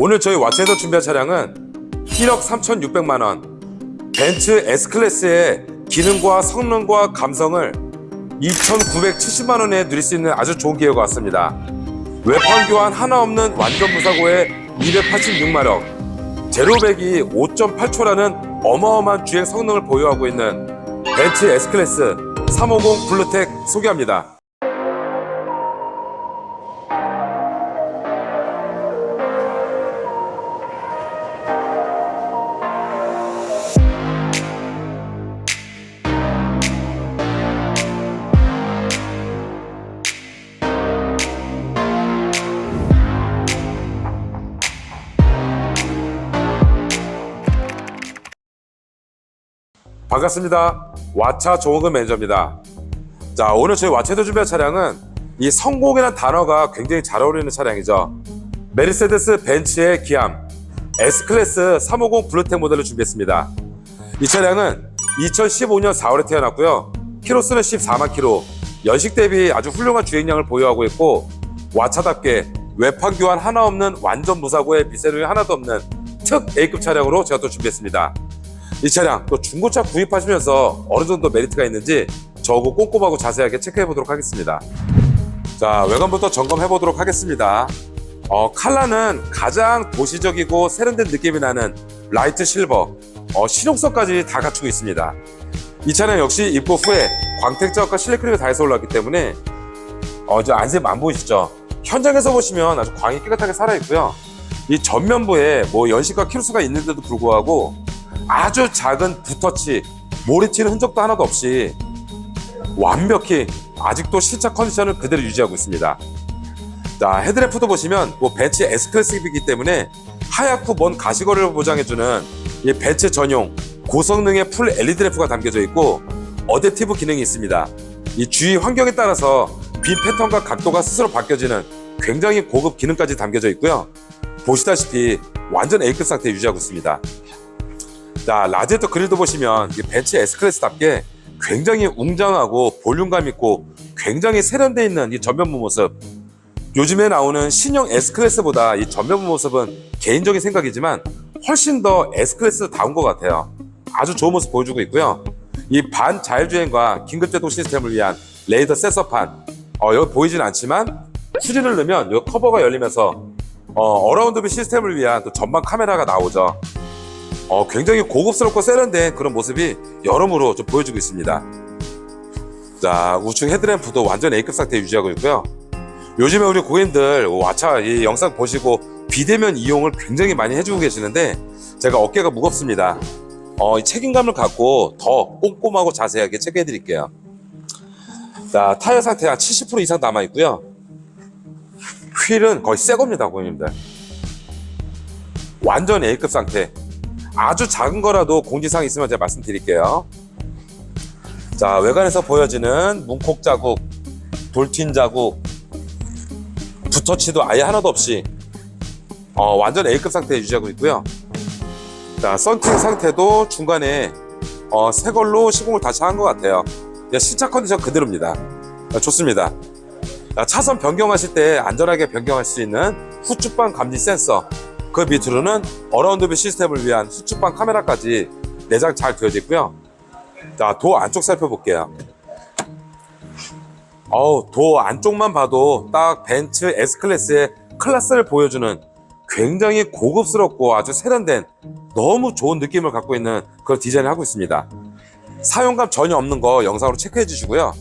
오늘 저희 왓츠에서 준비한 차량은 1억 3,600만 원 벤츠 S클래스의 기능과 성능과 감성을 2,970만 원에 누릴 수 있는 아주 좋은 기회가 왔습니다. 외판 교환 하나 없는 완전 무사고에 286마력 제로백이 5.8초라는 어마어마한 주행 성능을 보유하고 있는 벤츠 S클래스 350 블루텍 소개합니다. 반갑습니다. 와차 조원근 매니저입니다. 자, 오늘 저희 와차에서 준비한 차량은 이 성공이라는 단어가 굉장히 잘 어울리는 차량이죠. 메르세데스 벤츠의 기암 S클래스 350 블루텍 모델을 준비했습니다. 이 차량은 2015년 4월에 태어났고요. 키로수는 14만 키로, 연식 대비 아주 훌륭한 주행량을 보유하고 있고 와차답게 외판 교환 하나 없는 완전 무사고에 미세누이 하나도 없는 특 A급 차량으로 제가 또 준비했습니다. 이 차량 또 중고차 구입하시면서 어느 정도 메리트가 있는지 저하고 꼼꼼하고 자세하게 체크해 보도록 하겠습니다. 자, 외관부터 점검해 보도록 하겠습니다. 어, 칼라는 가장 도시적이고 세련된 느낌이 나는 라이트 실버, 어, 실용성까지 다 갖추고 있습니다. 이 차량 역시 입고 후에 광택 자국과 실내 크림이 다해서 올라왔기 때문에 어, 저 안색 안 보이시죠? 현장에서 보시면 아주 광이 깨끗하게 살아있고요. 이 전면부에 뭐 연식과 키로수가 있는데도 불구하고 아주 작은 붓터치, 모래 튀는 흔적도 하나도 없이 완벽히 아직도 실차 컨디션을 그대로 유지하고 있습니다. 자, 헤드램프도 보시면 뭐 벤츠 S클래스이기 때문에 하얗고 먼 가시거리를 보장해주는 이 벤츠 전용 고성능의 풀 LED 램프가 담겨져 있고 어댑티브 기능이 있습니다. 이 주위 환경에 따라서 빛 패턴과 각도가 스스로 바뀌어지는 굉장히 고급 기능까지 담겨져 있고요. 보시다시피 완전 A급 상태 유지하고 있습니다. 자, 라디에이터 그릴도 보시면 이 벤츠 S클래스답게 굉장히 웅장하고 볼륨감 있고 굉장히 세련되어 있는 이 전면부 모습. 요즘에 나오는 신형 S클래스보다 이 전면부 모습은 개인적인 생각이지만 훨씬 더 S클래스 다운 것 같아요. 아주 좋은 모습 보여주고 있고요. 이 반 자율주행과 긴급제동 시스템을 위한 레이더 센서판. 어, 여기 보이진 않지만 수진을 넣으면 이 커버가 열리면서 어, 어라운드뷰 시스템을 위한 또 전방 카메라가 나오죠. 어, 굉장히 고급스럽고 세련된 그런 모습이 여러모로 좀 보여주고 있습니다. 자, 우측 헤드램프도 완전 A급 상태 유지하고 있고요. 요즘에 우리 고객님들 와차 이 영상 보시고 비대면 이용을 굉장히 많이 해주고 계시는데 제가 어깨가 무겁습니다. 어, 이 책임감을 갖고 더 꼼꼼하고 자세하게 체크해 드릴게요. 자, 타이어 상태 한70% 이상 남아 있고요. 휠은 거의 새 겁니다, 고객님들. 완전 A급 상태. 아주 작은 거라도 공지사항 있으면 제가 말씀드릴게요. 자, 외관에서 보여지는 문콕 자국, 돌튄 자국, 붓터치도 아예 하나도 없이 어, 완전 A급 상태 유지하고 있고요. 자, 썬팅 상태도 중간에 어, 새 걸로 시공을 다시 한 것 같아요. 신차 컨디션 그대로입니다. 아, 좋습니다. 자, 차선 변경하실 때 안전하게 변경할 수 있는 후측방 감지 센서 그 밑으로는 어라운드뷰 시스템을 위한 후측방 카메라까지 내장 잘 되어져 있고요. 자, 도 안쪽 살펴볼게요. 어우, 도 안쪽만 봐도 딱 벤츠 S클래스의 클래스를 보여주는 굉장히 고급스럽고 아주 세련된 너무 좋은 느낌을 갖고 있는 그런 디자인을 하고 있습니다. 사용감 전혀 없는 거 영상으로 체크해 주시고요.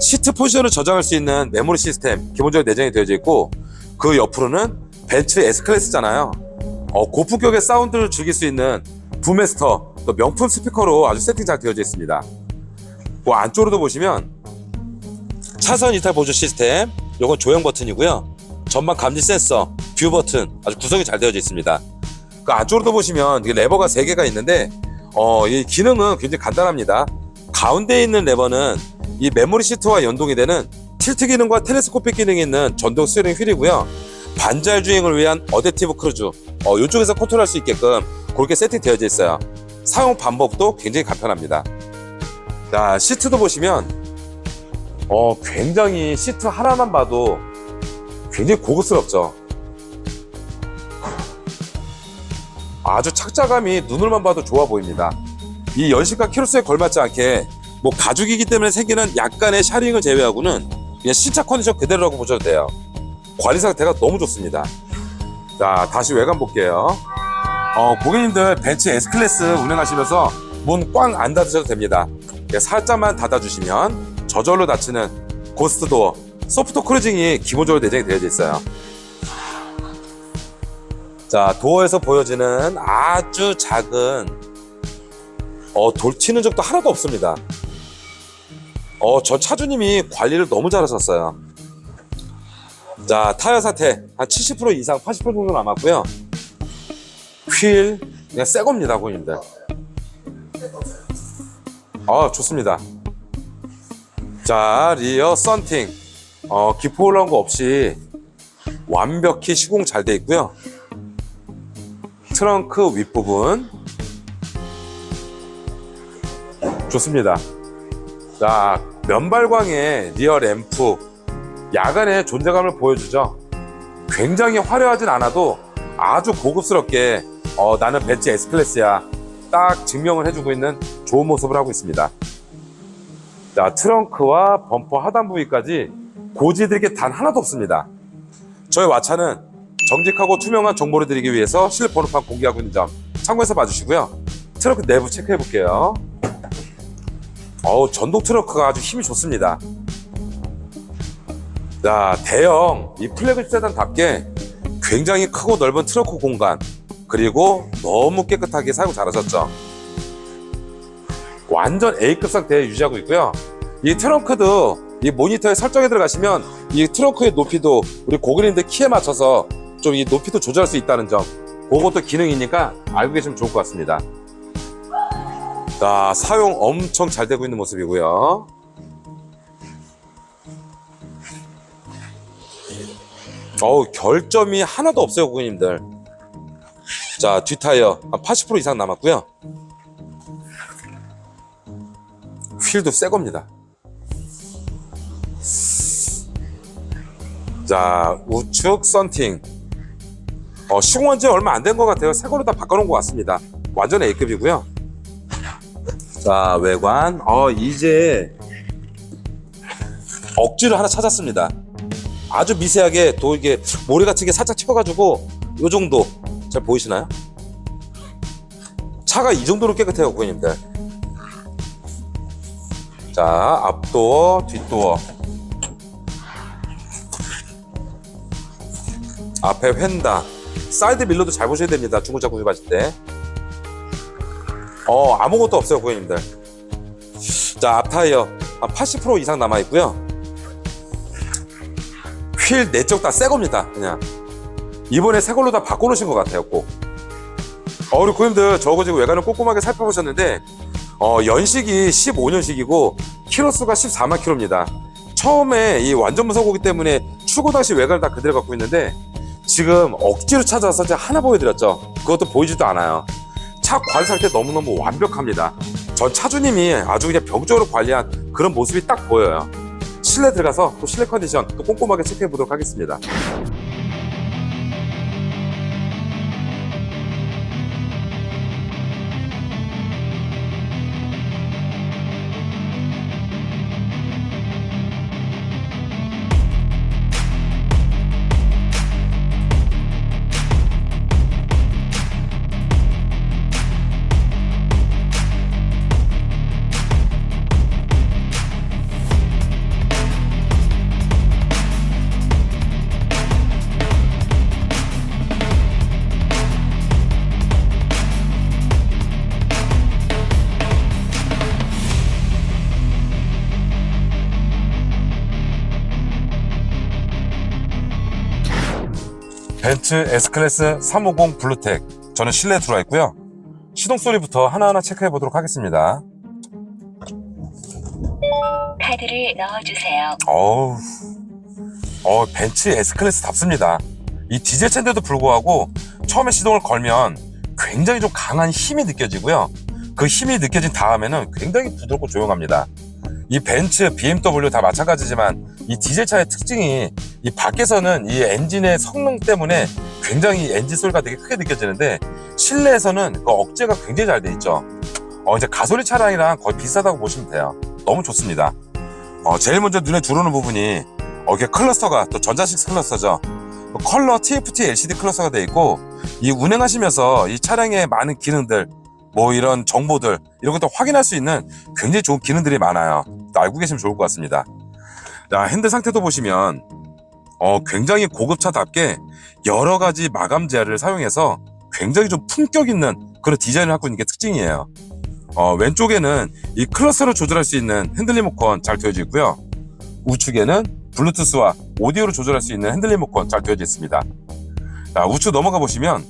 시트 포지션을 저장할 수 있는 메모리 시스템 기본적으로 내장이 되어져 있고 그 옆으로는 벤츠 S클래스잖아요. 어, 고품격의 사운드를 즐길 수 있는 부메스터 또 명품 스피커로 아주 세팅 잘 되어져 있습니다. 그 안쪽으로도 보시면 차선 이탈 보조 시스템 요건 조형 버튼이고요. 전방 감지 센서, 뷰 버튼 아주 구성이 잘 되어져 있습니다. 그 안쪽으로도 보시면 레버가 3개가 있는데 어, 이 기능은 굉장히 간단합니다. 가운데 있는 레버는 이 메모리 시트와 연동이 되는 틸트 기능과 텔레스코픽 기능이 있는 전동 스티어링 휠이고요. 반자율 주행을 위한 어댑티브 크루즈 어, 이쪽에서 컨트롤할 수 있게끔 그렇게 세팅되어져 있어요. 사용 방법도 굉장히 간편합니다. 자 시트도 보시면 어, 굉장히 시트 하나만 봐도 굉장히 고급스럽죠. 아주 착자감이 눈으로만 봐도 좋아 보입니다. 이 연식과 키로수에 걸맞지 않게 뭐 가죽이기 때문에 생기는 약간의 샤링을 제외하고는 그냥 신차 컨디션 그대로라고 보셔도 돼요. 관리 상태가 너무 좋습니다. 자, 다시 외관 볼게요. 어, 고객님들 벤츠 S클래스 운행하시면서 문 꽝 안 닫으셔도 됩니다. 그냥 살짝만 닫아주시면 저절로 닫히는 고스트 도어, 소프트 크루징이 기본적으로 내장이 되어 있어요. 자, 도어에서 보여지는 아주 작은 어, 돌 튀는 적도 하나도 없습니다. 어, 저 차주님이 관리를 너무 잘하셨어요. 자, 타이어 상태 한 70% 이상, 80% 정도 남았고요. 휠 그냥 새 겁니다, 고객님들. 아, 좋습니다. 자, 리어 썬팅. 어, 기포 올라온 거 없이 완벽히 시공 잘 돼 있고요. 트렁크 윗부분 좋습니다. 자, 면발광의 리어 램프 야간의 존재감을 보여주죠. 굉장히 화려하진 않아도 아주 고급스럽게 어, 나는 벤츠 S클래스야 딱 증명을 해주고 있는 좋은 모습을 하고 있습니다. 자, 트렁크와 범퍼 하단 부위까지 고지드릴 게단 하나도 없습니다. 저희 와차는 정직하고 투명한 정보를 드리기 위해서 실내 번호판 공개하고 있는 점 참고해서 봐주시고요. 트렁크 내부 체크해 볼게요. 어우, 전동 트렁크가 아주 힘이 좋습니다. 자, 대형 이 플래그십 세단답게 굉장히 크고 넓은 트렁크 공간 그리고 너무 깨끗하게 사용 잘하셨죠. 완전 A급 상태에 유지하고 있고요. 이 트렁크도 이 모니터에 설정에 들어가시면 이 트렁크의 높이도 우리 고객님들 키에 맞춰서 좀 이 높이도 조절할 수 있다는 점 그것도 기능이니까 알고 계시면 좋을 것 같습니다. 자, 사용 엄청 잘 되고 있는 모습이고요. 어우, 결점이 하나도 없어요, 고객님들. 자, 뒷타이어 한 80% 이상 남았고요. 휠도 새 겁니다. 자, 우측 썬팅. 어, 시공한 지 얼마 안 된 것 같아요. 새 걸로 다 바꿔놓은 것 같습니다. 완전 A급이고요. 자, 외관. 어, 이제 억지로 하나 찾았습니다. 아주 미세하게 또 이게 모래 같은 게 살짝 튀어가지고 요 정도 잘 보이시나요? 차가 이 정도로 깨끗해요, 고객님들. 자, 앞도어, 뒷도어. 앞에 휀다. 사이드 밀러도 잘 보셔야 됩니다. 중고차 구입하실 때. 어, 아무것도 없어요, 고객님들. 자, 앞 타이어 한 80% 이상 남아 있고요. 휠 내적 다새 겁니다. 그냥 이번에 새 걸로 다 바꿔놓으신 것 같아요. 꼭. 어, 우리 고객님들 저거 지금 외관을 꼼꼼하게 살펴보셨는데 어, 연식이 15년식이고 키로수가 14만 킬로입니다. 처음에 이 완전 무사고기 때문에 출고 당시 외관을 다 그대로 갖고 있는데 지금 억지로 찾아서 제가 하나 보여드렸죠. 그것도 보이지도 않아요. 차 관리 상태 너무너무 완벽합니다. 전 차주님이 아주 그냥 병적으로 관리한 그런 모습이 딱 보여요. 실내 들어가서 또 실내 컨디션 또 꼼꼼하게 체크해 보도록 하겠습니다. 벤츠 S클래스 350 블루텍. 저는 실내에 들어와 있고요. 시동 소리부터 하나하나 체크해 보도록 하겠습니다. 카드를 넣어주세요. 어우. 어 벤츠 S클래스 답습니다. 이 디젤 차인데도 불구하고 처음에 시동을 걸면 굉장히 좀 강한 힘이 느껴지고요. 그 힘이 느껴진 다음에는 굉장히 부드럽고 조용합니다. 이 벤츠, BMW 다 마찬가지지만 이 디젤 차의 특징이 이 밖에서는 이 엔진의 성능 때문에 굉장히 엔진 소리가 되게 크게 느껴지는데 실내에서는 그 억제가 굉장히 잘 돼 있죠. 어, 이제 가솔린 차량이랑 거의 비슷하다고 보시면 돼요. 너무 좋습니다. 어, 제일 먼저 눈에 들어오는 부분이 어, 이게 클러스터가 또 전자식 클러스터죠. 또 컬러 TFT LCD 클러스터가 돼 있고 이 운행하시면서 이 차량의 많은 기능들 뭐 이런 정보들 이런 것도 확인할 수 있는 굉장히 좋은 기능들이 많아요. 또 알고 계시면 좋을 것 같습니다. 자, 핸들 상태도 보시면 어, 굉장히 고급차답게 여러 가지 마감 재화를 사용해서 굉장히 좀 품격 있는 그런 디자인을 갖고 있는 게 특징이에요. 어, 왼쪽에는 이 클러스터를 조절할 수 있는 핸들 리모컨 잘 되어져 있고요. 우측에는 블루투스와 오디오를 조절할 수 있는 핸들 리모컨 잘 되어져 있습니다. 자, 우측 넘어가 보시면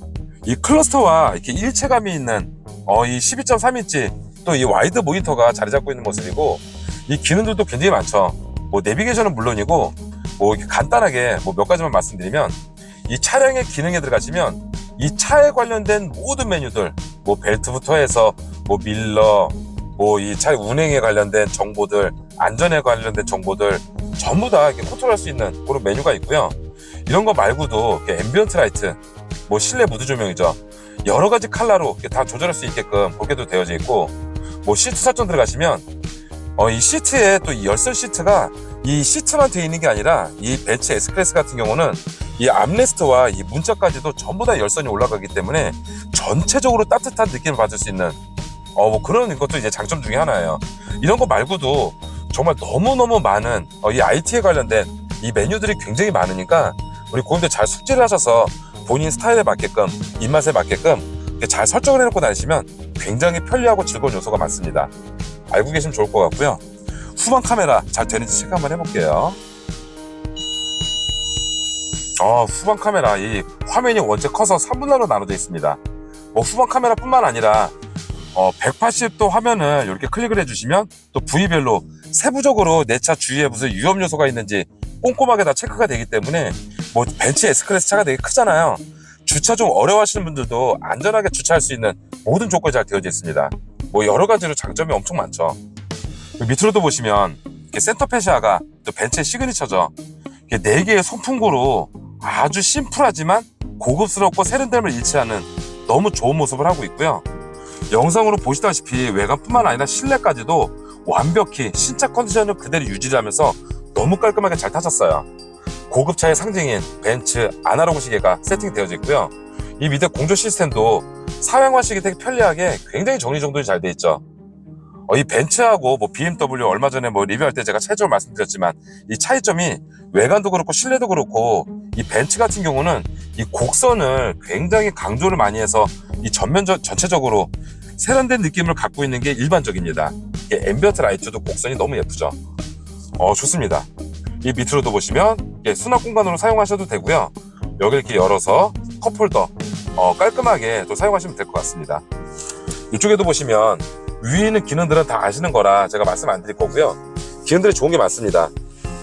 이 클러스터와 이렇게 일체감이 있는 어, 이 12.3인치 또 이 와이드 모니터가 자리 잡고 있는 모습이고 이 기능들도 굉장히 많죠. 뭐 내비게이션은 물론이고 뭐 간단하게 뭐 몇 가지만 말씀드리면 이 차량의 기능에 들어가시면 이 차에 관련된 모든 메뉴들 뭐 벨트부터 해서 뭐 밀러 뭐 이차 운행에 관련된 정보들 안전에 관련된 정보들 전부 다 이렇게 컨트롤할 수 있는 그런 메뉴가 있고요. 이런 거 말고도 이렇게 앰비언트 라이트 뭐 실내 무드 조명이죠. 여러 가지 이렇게 다 조절할 수 있게끔 그렇게도 되어져 있고 뭐 시트 설정 들어가시면 어, 이 시트에 또 이 열선 시트가 이 시트만 되어 있는 게 아니라 이 벤츠 S 클래스 같은 경우는 이 암레스트와 이 문짝까지도 전부 다 열선이 올라가기 때문에 전체적으로 따뜻한 느낌을 받을 수 있는 어, 뭐 그런 것도 이제 장점 중에 하나예요. 이런 거 말고도 정말 너무너무 많은 어, 이 IT에 관련된 이 메뉴들이 굉장히 많으니까 우리 고객들 잘 숙지를 하셔서 본인 스타일에 맞게끔 입맛에 맞게끔 잘 설정을 해놓고 다니시면 굉장히 편리하고 즐거운 요소가 많습니다. 알고 계시면 좋을 것 같고요. 후방 카메라 잘 되는지 체크 한번 해볼게요. 어, 후방 카메라 이 화면이 원체 커서 3분할로 나눠져 있습니다. 뭐 후방 카메라뿐만 아니라 어, 180도 화면을 이렇게 클릭을 해주시면 또 부위별로 세부적으로 내 차 주위에 무슨 위험 요소가 있는지 꼼꼼하게 다 체크가 되기 때문에 뭐 벤츠 S클래스 차가 되게 크잖아요. 주차 좀 어려워하시는 분들도 안전하게 주차할 수 있는 모든 조건이 잘 되어져 있습니다. 뭐 여러 가지로 장점이 엄청 많죠. 밑으로 도 보시면 이렇게 센터 페시아가 또 벤츠의 시그니처죠. 네 개의 송풍구로 아주 심플하지만 고급스럽고 세련됨을 않은 너무 좋은 모습을 하고 있고요. 영상으로 보시다시피 외관뿐만 아니라 실내까지도 완벽히 신차 컨디션을 그대로 유지하면서 너무 깔끔하게 잘 타셨어요. 고급차의 상징인 벤츠 아날로그 시계가 세팅되어져 있고요. 이 밑에 공조 시스템도 사양화식이 되게 편리하게 굉장히 정리정돈이 잘돼 있죠. 어, 이 벤츠하고 뭐 BMW 얼마 전에 뭐 리뷰할 때 제가 차이점을 말씀드렸지만 이 차이점이 외관도 그렇고 실내도 그렇고 이 벤츠 같은 경우는 이 곡선을 굉장히 강조를 많이 해서 이 전면 전- 전체적으로 세련된 느낌을 갖고 있는 게 일반적입니다. 이게 앰비언트 라이트도 곡선이 너무 예쁘죠. 어 좋습니다. 이 밑으로도 보시면 이게 수납 공간으로 사용하셔도 되고요. 여기 이렇게 열어서 컵홀더 어, 깔끔하게 또 사용하시면 될 것 같습니다. 이쪽에도 보시면 위에 있는 기능들은 다 아시는 거라 제가 말씀 안 드릴 거고요. 기능들이 좋은 게 많습니다.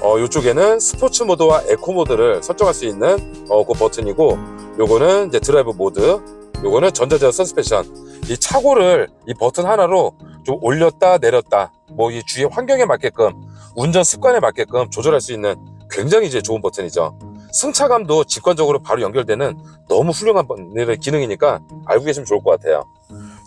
어, 이쪽에는 스포츠 모드와 에코 모드를 설정할 수 있는 어, 그 버튼이고 요거는 이제 드라이브 모드 요거는 전자제어 서스펜션 이 차고를 이 버튼 하나로 좀 올렸다 내렸다 뭐 이 주위 환경에 맞게끔 운전 습관에 맞게끔 조절할 수 있는 굉장히 이제 좋은 버튼이죠. 승차감도 직관적으로 바로 연결되는 너무 훌륭한 번- 기능이니까 알고 계시면 좋을 것 같아요.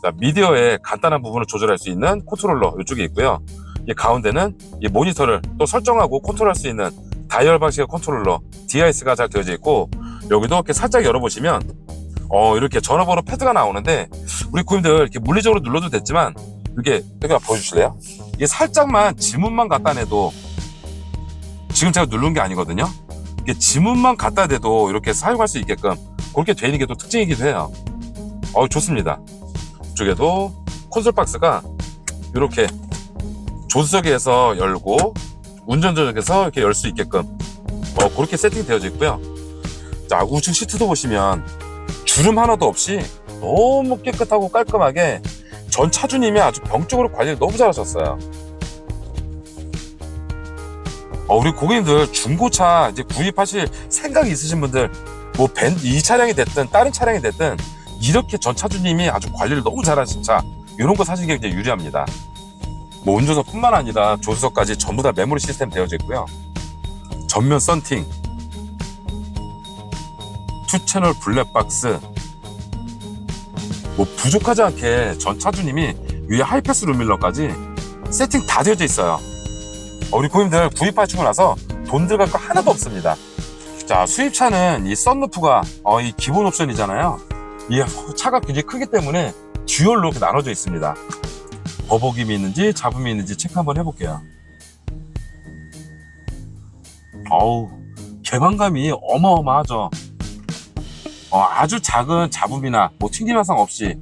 자, 미디어의 간단한 부분을 조절할 수 있는 컨트롤러 이쪽에 있고요. 이 가운데는 이 모니터를 또 설정하고 컨트롤할 수 있는 다이얼 방식의 컨트롤러 DIS가 잘 되어져 있고 여기도 이렇게 살짝 열어보시면 어 이렇게 전화번호 패드가 나오는데 우리 고객님들 이렇게 물리적으로 눌러도 됐지만 이렇게 여기 보여주실래요? 이게 살짝만 지문만 갖다 내도 지금 제가 누른 게 아니거든요. 이게 지문만 갖다 대도 이렇게 사용할 수 있게끔 그렇게 되어 있는 게 또 특징이기도 해요. 어 좋습니다. 이쪽에도 콘솔 박스가 이렇게 조수석에서 열고 운전석에서 이렇게 열 수 있게끔 어, 그렇게 세팅되어져 있고요. 자 우측 시트도 보시면 주름 하나도 없이 너무 깨끗하고 깔끔하게 전 차주님이 아주 병적으로 관리를 너무 잘하셨어요. 어, 우리 고객님들 중고차 이제 구입하실 생각이 있으신 분들 뭐 벤 이 차량이 됐든 다른 차량이 됐든 이렇게 전 차주님이 아주 관리를 너무 잘하신 차 이런 거 사시는 게 굉장히 유리합니다. 뭐 운전석뿐만 아니라 조수석까지 전부 다 메모리 시스템 되어져 있고요. 전면 썬팅 투 채널 블랙박스 뭐 부족하지 않게 전 차주님이 위에 하이패스 룸밀러까지 세팅 다 되어져 있어요 어, 우리 고객님들 구입하시고 나서 돈 들어갈 거 하나도 없습니다 자 수입차는 이 썬루프가 어, 이 기본 옵션이잖아요 이 차가 굉장히 크기 때문에 듀얼로 이렇게 나눠져 있습니다. 버벅임이 있는지 잡음이 있는지 체크 한번 해볼게요. 어우 개방감이 어마어마하죠? 어, 아주 작은 잡음이나 뭐 튕김 현상 없이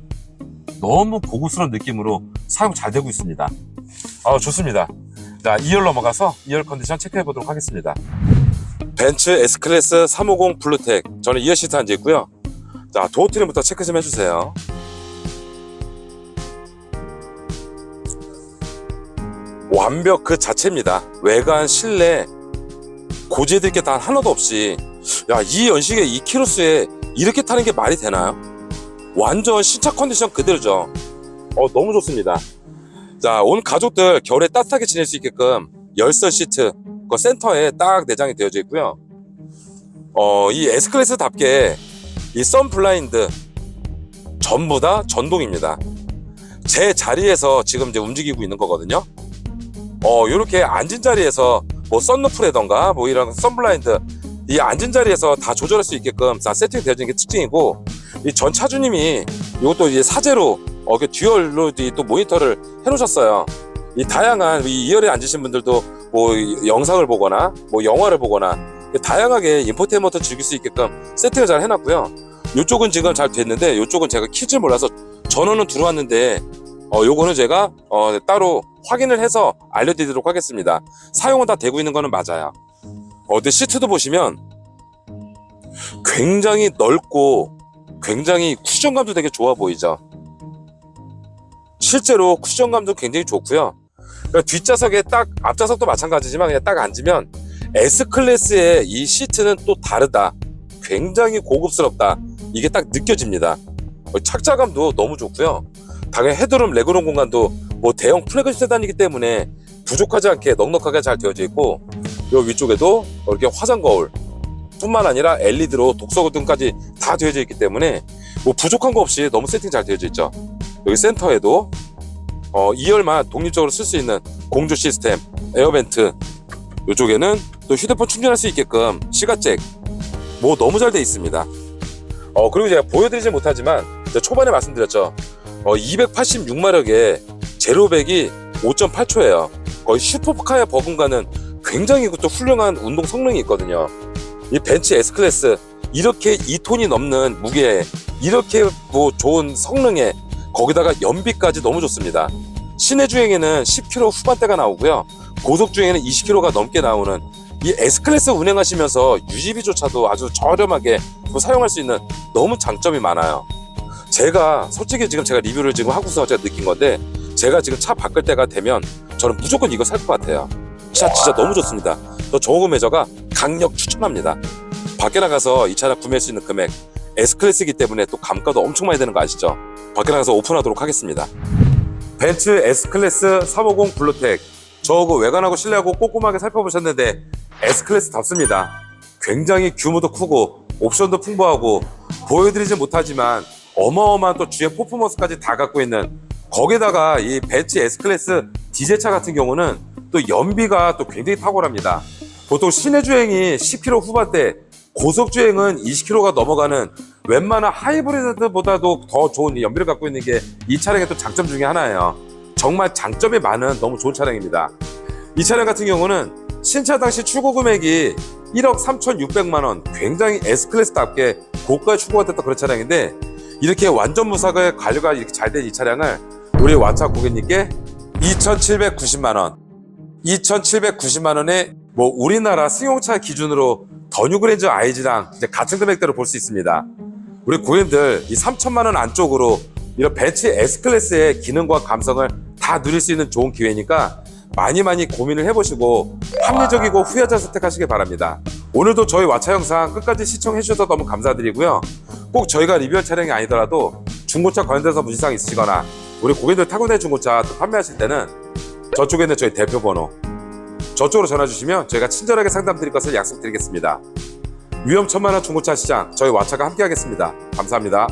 너무 고급스러운 느낌으로 사용 잘 되고 있습니다. 어, 좋습니다. 자 2열 넘어가서 2열 컨디션 체크해 보도록 하겠습니다. 벤츠 S클래스 350 블루텍. 저는 2열 시트 앉아 있고요 자 도어 트림부터 체크 좀 해주세요. 완벽 그 자체입니다. 외관 실내 고지해드릴 게 단 하나도 없이. 야 이 연식에 이 키로수에 이렇게 타는 게 말이 되나요? 완전 신차 컨디션 그대로죠. 어 너무 좋습니다. 자 온 가족들 겨울에 따뜻하게 지낼 수 있게끔 열선 시트 그 센터에 딱 내장이 되어져 있고요. 어 이 S클래스답게 이선 블라인드 전부 다 전동입니다 제 자리에서 지금 이제 움직이고 있는 거거든요 어 요렇게 앉은 자리에서 뭐 썬루프라던가 뭐 이런 선블라인드 이 앉은 자리에서 다 조절할 수 있게끔 다 세팅 되어져 있는 게 특징이고 이 전 차주님이 이것도 이제 사제로 어, 그 듀얼로 이또 모니터를 해놓으셨어요. 이 다양한 이 2열에 앉으신 분들도 뭐이 영상을 보거나 뭐 영화를 보거나 다양하게 인포테인먼트 즐길 수 있게끔 세팅을 잘 해놨고요. 이쪽은 지금 잘 됐는데 이쪽은 제가 킬줄 몰라서 전원은 들어왔는데 어, 요거는 제가 어, 따로 확인을 해서 알려드리도록 하겠습니다. 사용은 다 되고 있는 거는 맞아요. 어, 근데 시트도 보시면 굉장히 넓고 굉장히 쿠션감도 되게 좋아 보이죠. 실제로 쿠션감도 굉장히 좋고요. 그러니까 뒷좌석에 딱 앞좌석도 마찬가지지만 그냥 딱 앉으면 S 클래스의 이 시트는 또 다르다. 굉장히 고급스럽다. 이게 딱 느껴집니다. 어, 착자감도 너무 좋고요. 당연히 헤드룸 레그룸 공간도 뭐 대형 플래그십 세단이기 때문에 부족하지 않게 넉넉하게 잘 되어져 있고 요 위쪽에도 이렇게 화장 거울 뿐만 아니라 LED로 독서 등까지 다 되어져 있기 때문에 뭐 부족한 거 없이 너무 세팅 잘 되어져 있죠. 여기 센터에도 어, 2열만 독립적으로 쓸 수 있는 공조 시스템, 에어벤트 이쪽에는 또 휴대폰 충전할 수 있게끔 시가잭 뭐 너무 잘 돼 있습니다. 어 그리고 제가 보여드리지 못하지만 초반에 말씀드렸죠. 어, 286마력에 제로백이 5.8초예요. 거의 슈퍼카의 버금가는 굉장히 또 훌륭한 운동 성능이 있거든요. 이 벤츠 S 클래스 이렇게 2톤이 넘는 무게에 이렇게 뭐 좋은 성능에 거기다가 연비까지 너무 좋습니다. 시내 주행에는 10km 후반대가 나오고요. 고속 주행에는 20km가 넘게 나오는 이 S 클래스 운행하시면서 유지비조차도 아주 저렴하게 또 사용할 수 있는 너무 장점이 많아요. 제가 솔직히 지금 제가 리뷰를 지금 하고서 제가 느낀 건데 제가 지금 차 바꿀 때가 되면 저는 무조건 이거 살 것 같아요. 진짜 진짜 너무 좋습니다. 또 저금 매저가 강력 추천합니다. 밖에 나가서 이 차를 구매할 수 있는 금액 S 클래스이기 때문에 또 감가도 엄청 많이 되는 거 아시죠? 밖에 나가서 오픈하도록 하겠습니다. 벤츠 S 클래스 350 블루텍 저그 외관하고 실내하고 꼼꼼하게 살펴보셨는데 S 클래스답습니다. 굉장히 규모도 크고 옵션도 풍부하고 보여드리진 못하지만 어마어마한 또 주행 퍼포먼스까지 다 갖고 있는 거기다가 이 벤츠 S 클래스 디젤차 같은 경우는 또 연비가 또 굉장히 탁월합니다. 보통 시내 주행이 10km 후반대, 고속 주행은 20km가 넘어가는 웬만한 하이브리드보다도 더 좋은 이 연비를 갖고 있는 게 이 차량의 또 장점 중에 하나예요. 정말 장점이 많은 너무 좋은 차량입니다. 이 차량 같은 경우는 신차 당시 출고 금액이 1억 3,600만 원, 굉장히 S 클래스답게 고가에 출고가 됐던 그런 차량인데 이렇게 완전 무사고의 관리가 이렇게 잘 된 이 차량을 우리 완차 고객님께 2,790만 원, 2,790만 원에 뭐 우리나라 승용차 기준으로 더 뉴그랜저 IG랑 같은 금액대로 볼 수 있습니다. 우리 고객님들 이 3천만 원 안쪽으로 이런 벤츠 S 클래스의 기능과 감성을 다 누릴 수 있는 좋은 기회니까 많이 많이 고민을 해보시고 합리적이고 후회자 선택하시길 바랍니다. 오늘도 저희 와차 영상 끝까지 시청해 주셔서 너무 감사드리고요. 꼭 저희가 리뷰할 차량이 아니더라도 중고차 관련돼서 문의사항 있으시거나 우리 고객님들 타고 다니는 중고차 또 판매하실 때는 저쪽에 있는 저희 대표 번호 저쪽으로 전화 주시면 저희가 친절하게 상담 드릴 것을 약속드리겠습니다. 위험천만한 중고차 시장 저희 와차가 함께하겠습니다. 감사합니다.